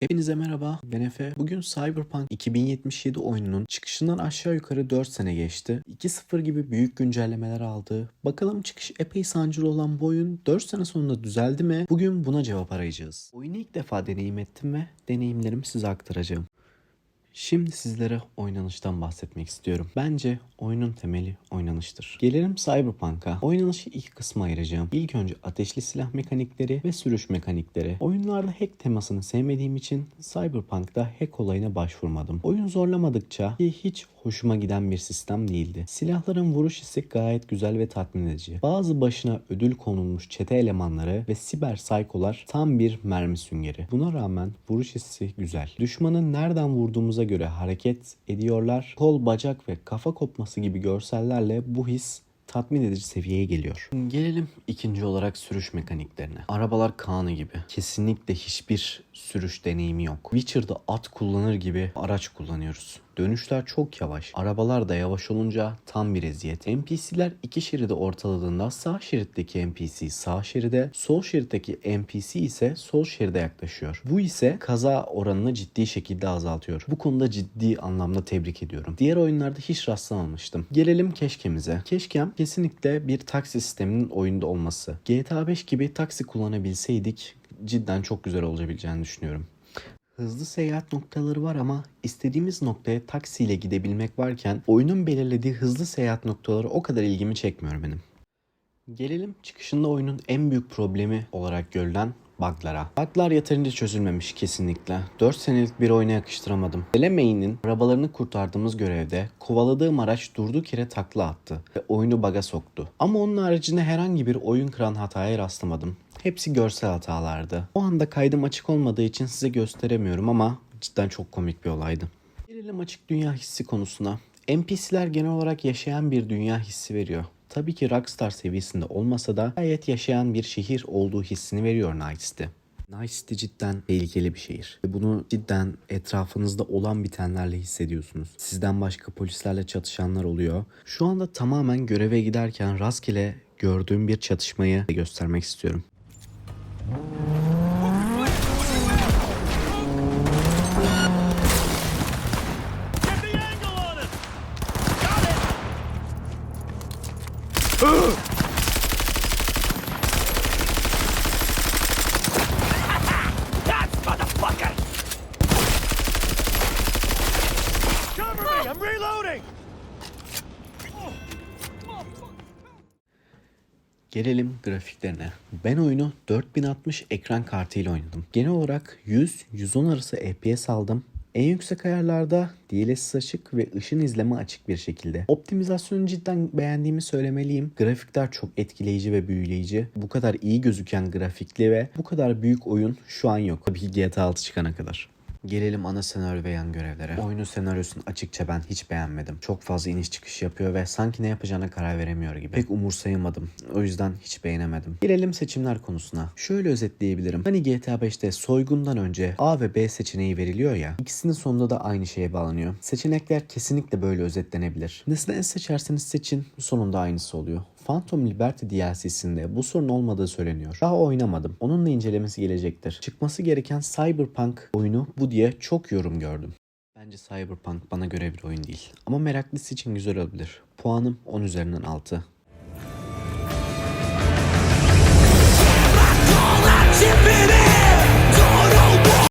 Hepinize merhaba, ben Efe. Bugün Cyberpunk 2077 oyununun çıkışından aşağı yukarı 4 sene geçti. 2.0 gibi büyük güncellemeler aldı. Bakalım çıkış epey sancılı olan bu oyun 4 sene sonunda düzeldi mi? Bugün buna cevap arayacağız. Oyunu ilk defa deneyim ettim ve deneyimlerimi size aktaracağım. Şimdi sizlere oynanıştan bahsetmek istiyorum. Bence oyunun temeli oynanıştır. Gelelim Cyberpunk'a. Oynanışı iki kısma ayıracağım. İlk önce ateşli silah mekanikleri ve sürüş mekanikleri. Oyunlarda hack temasını sevmediğim için Cyberpunk'ta hack olayına başvurmadım. Oyun zorlamadıkça ki hiç hoşuma giden bir sistem değildi. Silahların vuruş hissi gayet güzel ve tatmin edici. Bazı başına ödül konulmuş çete elemanları ve siber saykolar tam bir mermi süngeri. Buna rağmen vuruş hissi güzel. Düşmanın nereden vurduğumuza göre hareket ediyorlar. Kol, bacak ve kafa kopması gibi görsellerle bu his tatmin edici seviyeye geliyor. Gelelim ikinci olarak sürüş mekaniklerine. Arabalar kanı gibi. Kesinlikle hiçbir sürüş deneyimi yok. Witcher'da at kullanır gibi araç kullanıyoruz. Dönüşler çok yavaş. Arabalar da yavaş olunca tam bir eziyet. NPC'ler iki şeridi ortaladığında sağ şeritteki NPC sağ şeride, sol şeritteki NPC ise sol şeride yaklaşıyor. Bu ise kaza oranını ciddi şekilde azaltıyor. Bu konuda ciddi anlamda tebrik ediyorum. Diğer oyunlarda hiç rastlamamıştım. Gelelim keşkemize. Keşkem kesinlikle bir taksi sisteminin oyunda olması. GTA 5 gibi taksi kullanabilseydik cidden çok güzel olabileceğini düşünüyorum. Hızlı seyahat noktaları var ama istediğimiz noktaya taksiyle gidebilmek varken oyunun belirlediği hızlı seyahat noktaları o kadar ilgimi çekmiyor benim. Gelelim çıkışında oyunun en büyük problemi olarak görülen bug'lara. Bug'lar yeterince çözülmemiş kesinlikle. 4 senelik bir oyuna yakıştıramadım. Delemeyinin arabalarını kurtardığımız görevde kovaladığım araç durduk yere takla attı ve oyunu bug'a soktu. Ama onun haricinde herhangi bir oyun kıran hataya rastlamadım. Hepsi görsel hatalardı. O anda kaydım açık olmadığı için size gösteremiyorum ama cidden çok komik bir olaydı. Gelelim açık dünya hissi konusuna. NPC'ler genel olarak yaşayan bir dünya hissi veriyor. Tabii ki Rockstar seviyesinde olmasa da gayet yaşayan bir şehir olduğu hissini veriyor Night City. Cidden tehlikeli bir şehir. Bunu cidden etrafınızda olan bitenlerle hissediyorsunuz. Sizden başka polislerle çatışanlar oluyor. Şu anda tamamen göreve giderken rastgele gördüğüm bir çatışmayı göstermek istiyorum. Gelelim grafiklerine. Ben oyunu 4060 ekran kartıyla oynadım. Genel olarak 100-110 arası FPS aldım. En yüksek ayarlarda DLSS açık ve ışın izleme açık bir şekilde. Optimizasyonu cidden beğendiğimi söylemeliyim. Grafikler çok etkileyici ve büyüleyici. Bu kadar iyi gözüken grafikli ve bu kadar büyük oyun şu an yok. Tabii ki GTA 6 çıkana kadar. Gelelim ana senaryo ve yan görevlere. Oyunun senaryosunu açıkça ben hiç beğenmedim. Çok fazla iniş çıkış yapıyor ve sanki ne yapacağına karar veremiyor gibi. Pek umursayamadım. O yüzden hiç beğenemedim. Gelelim seçimler konusuna. Şöyle özetleyebilirim. Hani GTA 5'te soygundan önce A ve B seçeneği veriliyor ya. İkisinin sonunda da aynı şeye bağlanıyor. Seçenekler kesinlikle böyle özetlenebilir. Nesne seçerseniz seçin sonunda aynısı oluyor. Phantom Liberty DLC'sinde bu sorun olmadığı söyleniyor. Daha oynamadım. Onunla incelemesi gelecektir. Çıkması gereken Cyberpunk oyunu bu diye çok yorum gördüm. Bence Cyberpunk bana göre bir oyun değil. Ama meraklısı için güzel olabilir. Puanım 10 üzerinden 6.